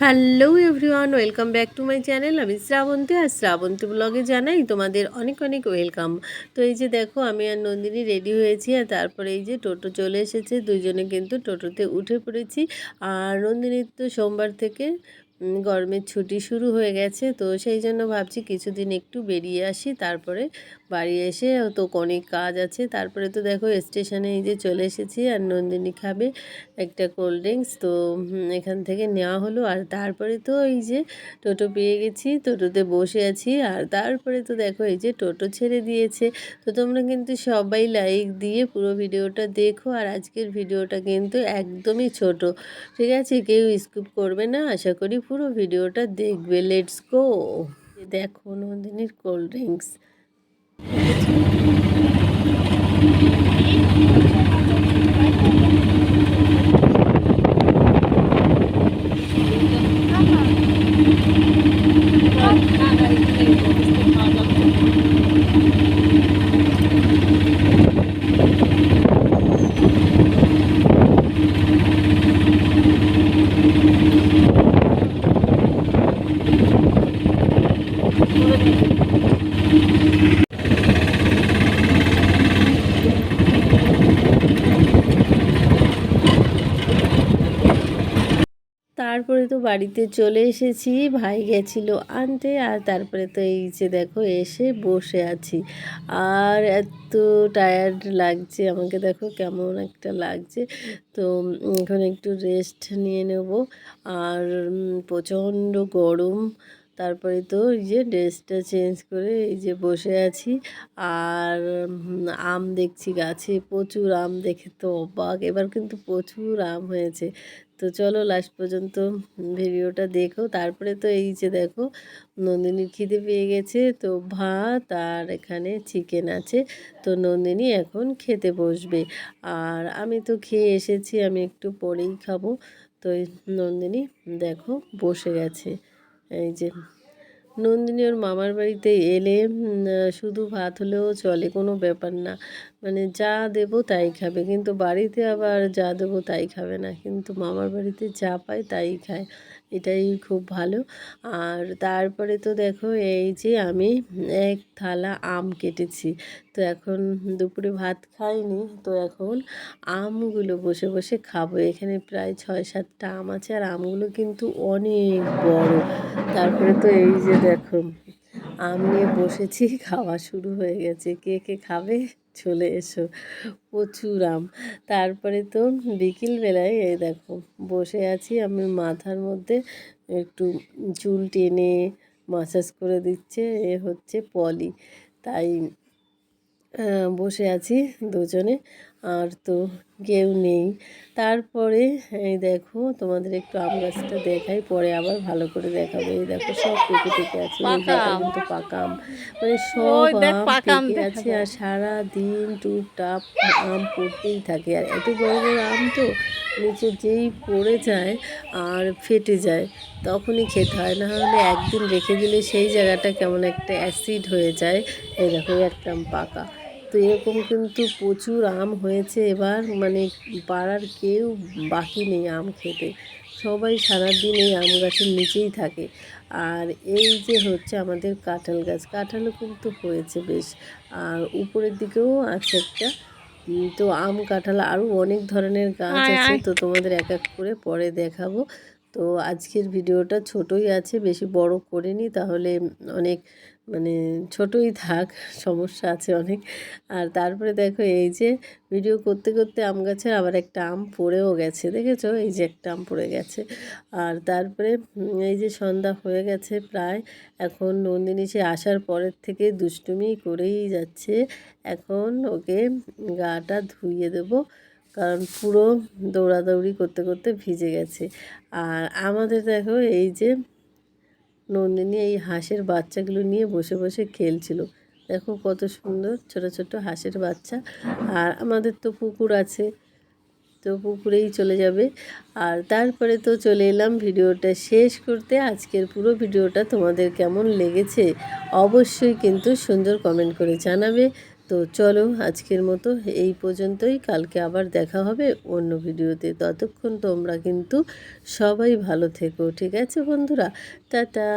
Hello everyone, welcome back to my channel. আমি শ্রাবন্তী আর শ্রাবন্তী ব্লগে জানাই তোমাদের অনেক অনেক ওয়েলকাম। তো এই যে দেখো, আমি আর নন্দিনী রেডি হয়েছি আর তারপরে এই যে টোটো চলে এসেছে। দুজনে কিন্তু টোটোতে উঠে পড়েছি। আর নন্দিনীর তো সোমবার থেকে গরমের ছুটি শুরু হয়ে গেছে, তো সেই জন্য ভাবছি কিছুদিন একটু বেরিয়ে আসি, তারপরে বাড়ি এসে তো অনেক কাজ আছে, তারপরে তো দেখো স্টেশনে এই যে চলে এসেছি আর নন্দিনী খাবে একটা কোল্ড ড্রিঙ্কস, তো এখান থেকে নেওয়া হলো আর তারপরে তো এই যে টোটো পেয়ে গেছি, টোটোতে বসে আছি আর তারপরে তো দেখো এই যে টোটো ছেড়ে দিয়েছে, তো তোমরা কিন্তু সবাই লাইক দিয়ে পুরো ভিডিওটা দেখো আর আজকের ভিডিওটা কিন্তু একদমই ছোট, ঠিক আছে? কেউ স্কিপ করবে না, আশা করি পুরো ভিডিওটা দেখবে লেটস গো দেখো নন্দিনীর কোল্ড ড্রিঙ্কস তারপরে তো বাড়িতে চলে এসেছি, ভাই গেছিল আনতে আর তারপরে তো এই যে দেখো এসে বসে আছি। আর এত টায়ার্ড লাগছে, আমাকে দেখো কেমন একটা লাগছে। তো এখন একটু রেস্ট নিয়ে নেব। আর প্রচণ্ড গরম। তারপরে তো এই যে ড্রেসটা চেঞ্জ করে এই যে বসে আছি। আর আম দেখছি গাছে, প্রচুর আম দেখে তো অবাক। এবার কিন্তু প্রচুর আম হয়েছে। তো চলো লাস্ট পর্যন্ত ভিডিওটা দেখো। তারপরে তো এই যে দেখো, নন্দিনীর খিদে পেয়ে গেছে। তো ভাত আর এখানে চিকেন আছে। তো নন্দিনী এখন খেতে বসবে। আর আমি তো খেয়ে এসেছি, আমি একটু পরেই খাব। তো নন্দিনী দেখো বসে গেছে। এই যে নন্দিনী ওর মামার বাড়িতে এলে শুধু ভাত হলেও চলে কোনো ব্যাপার না। মানে যা দেবো তাই খাবে। কিন্তু বাড়িতে আবার যা দেবো তাই খাবে না। কিন্তু মামার বাড়িতে যা পায় তাই খায়। এটাই খুব ভালো। আর তারপরে তো দেখো, এই যে আমি এক থালা আম কেটেছি। তো এখন দুপুরে ভাত খাইনি। তো এখন আমগুলো বসে বসে খাব। এখানে প্রায় ছয় সাতটা আম আছে। আর আমগুলো কিন্তু অনেক বড়। তারপরে তো এই যে দেখো, আম নিয়ে বসেছি। খাওয়া শুরু হয়ে গেছে। কে কে খাবে? চলে এসো। প্রচুর আম তারপরে তো বিকেলবেলায় এই দেখো, বসে আছি আমি মাথার মধ্যে, একটু চুল টেনে মাসাজ করে দিচ্ছে, এ হচ্ছে পলি। তাই বসে আছি দুজনে। আর তো কেউ নেই। তারপরে এই দেখো তোমাদের একটু আম গাছটা দেখাই পরে আবার ভালো করে দেখাবো। এই দেখো সব পেকে পেকে আছে কিন্তু পাকা আম। মানে সব আম পেকে আছে আর সারা দিন টুপটাপ আম পড়তেই থাকে। আর এত বড় বড় আম তো নিচে যেই পড়ে যায় আর ফেটে যায় তখনই খেতে হয়। না হলে একদিন রেখে দিলে সেই জায়গাটা কেমন একটা অ্যাসিড হয়ে যায়। এই দেখো একটা পাকা। তো এরকম কিন্তু প্রচুর আম হয়েছে এবার। মানে পাড়ার কেউ বাকি নেই আম খেতে। সবাই সারাদিন এই আম গাছের নিচেই থাকে। আর এই যে হচ্ছে আমাদের কাঁঠাল গাছ কাঁঠালও কিন্তু হয়েছে বেশ। আর উপরের দিকেও আছে একটা। তো আম কাঁঠাল আরও অনেক ধরনের গাছ আছে। তো তোমাদের এক এক করে পরে দেখাবো। তো আজকের ভিডিওটা ছোটই আছে, বেশি বড় করিনি, তাহলে অনেক মানে ছোটই থাক, সমস্যা আছে অনেক। আর তারপরে দেখো, এই যে ভিডিও করতে করতে আম গাছে আবার একটা আম পড়েও গেছে, দেখেছ? এই যে একটা আম পড়ে গেছে। আর তারপরে এই যে সন্ধ্যা হয়ে গেছে প্রায়, এখন নন্দিনী সে আসার পরের থেকে দুষ্টুমি করেই যাচ্ছে। এখন ওকে গাটা ধুইয়ে দেবো। কারণ পুরো দৌড়াদৌড়ি করতে করতে ভিজে গেছে। আর আমাদের দেখো এই যে নন্দিনী এই হাঁসের বাচ্চাগুলো নিয়ে বসে বসে খেলছিল। দেখো কত সুন্দর ছোট ছোট হাঁসের বাচ্চা। আর আমাদের তো পুকুর আছে, তো পুকুরেই চলে যাবে। আর তারপরে তো চলে এলাম ভিডিওটা শেষ করতে। আজকের পুরো ভিডিওটা তোমাদের কেমন লেগেছে অবশ্যই কিন্তু সুন্দর কমেন্ট করে জানাবে। তো চলো আজকের মতো এই পর্যন্তই। কালকে আবার দেখা হবে অন্য ভিডিওতে। ততক্ষণ তোমরা কিন্তু সবাই ভালো থেকো, ঠিক আছে বন্ধুরা? টাটা!